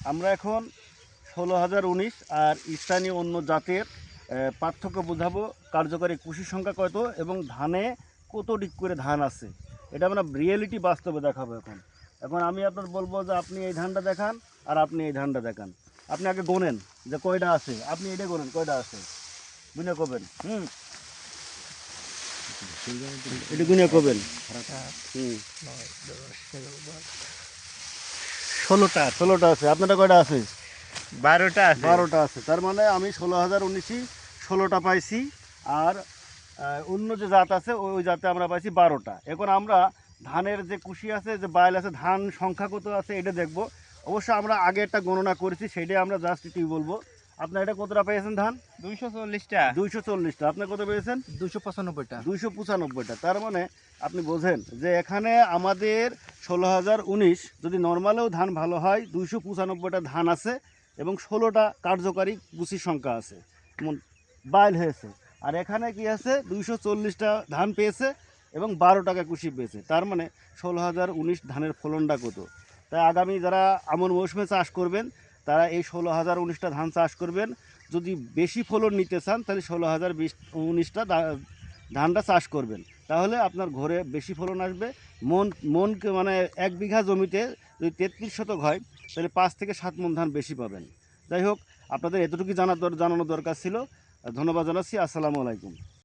আমরা এখন ষোলো হাজার উনিশ আর স্থানীয় অন্য জাতের পার্থক্য বোঝাবো কার্যকরী কুশির সংখ্যা কত এবং ধানে কত দিক করে ধান আছে। এটা আমরা রিয়েলিটি বাস্তবে দেখাবো এখন। এখন আমি আপনার বলব যে আপনি এই ধানটা দেখান আর আপনি এই ধানটা দেখান। আপনি আগে গোনেন যে কয়টা আছে। আপনি এটা গোনেন কয়টা আছে? গুনে করবেন হুম? এটা গুনে করবেন হুম। ষোলোটা ষোলোটা আছে। আপনারটা কয়টা আছে? বারোটা আছে। বারোটা আছে। তার মানে আমি ষোলো হাজার উনিশই ষোলোটা পাইছি আর অন্য যে জাত আছে ওই ওই জাতে আমরা পাইছি বারোটা। এখন আমরা ধানের যে কুশি আছে যে বাইল আছে ধান সংখ্যা কত আছে এটা দেখব। অবশ্য আমরা আগে একটা গণনা করেছি সেটাই আমরা জাস্ট এটি বলব। আপনার এটা কতটা পেয়েছেন ধান? দুইশো চল্লিশটা। দুইশো চল্লিশটা। আপনি কত পেয়েছেন? দুশো পঁচানব্বইটা। দুইশো পঁচানব্বইটা। তার মানে আপনি বোঝেন যে এখানে আমাদের ষোলো হাজার উনিশ যদি নর্মালেও ধান ভালো হয়, দুইশো পঁচানব্বইটা ধান আছে এবং ষোলোটা কার্যকারী কুচির সংখ্যা আছে। বাইল হয়েছে। আর এখানে কি আছে? দুইশো চল্লিশটা ধান পেয়েছে এবং বারো টাকা কুশি পেয়েছে। তার মানে ষোলো হাজার উনিশ ধানের ফলনটা কত? তাই আগামী যারা আমন মৌসুমে চাষ করবেন, তারা এই ষোলো হাজার উনিশটা ধান চাষ করবেন। যদি বেশি ফলন নিতে চান, তাহলে ষোলো হাজার বিশ উনিশটা ধানটা চাষ করবেন। তাহলে আপনার ঘরে বেশি ফলন আসবে। মন, মনকে মানে এক বিঘা জমিতে যদি তেত্রিশ শতক হয়, তাহলে পাঁচ থেকে সাত মন ধান বেশি পাবেন। যাই হোক, আপনাদের এতটুকু জানা জানানো দরকার ছিল। ধন্যবাদ জানাচ্ছি। আসসালামু আলাইকুম।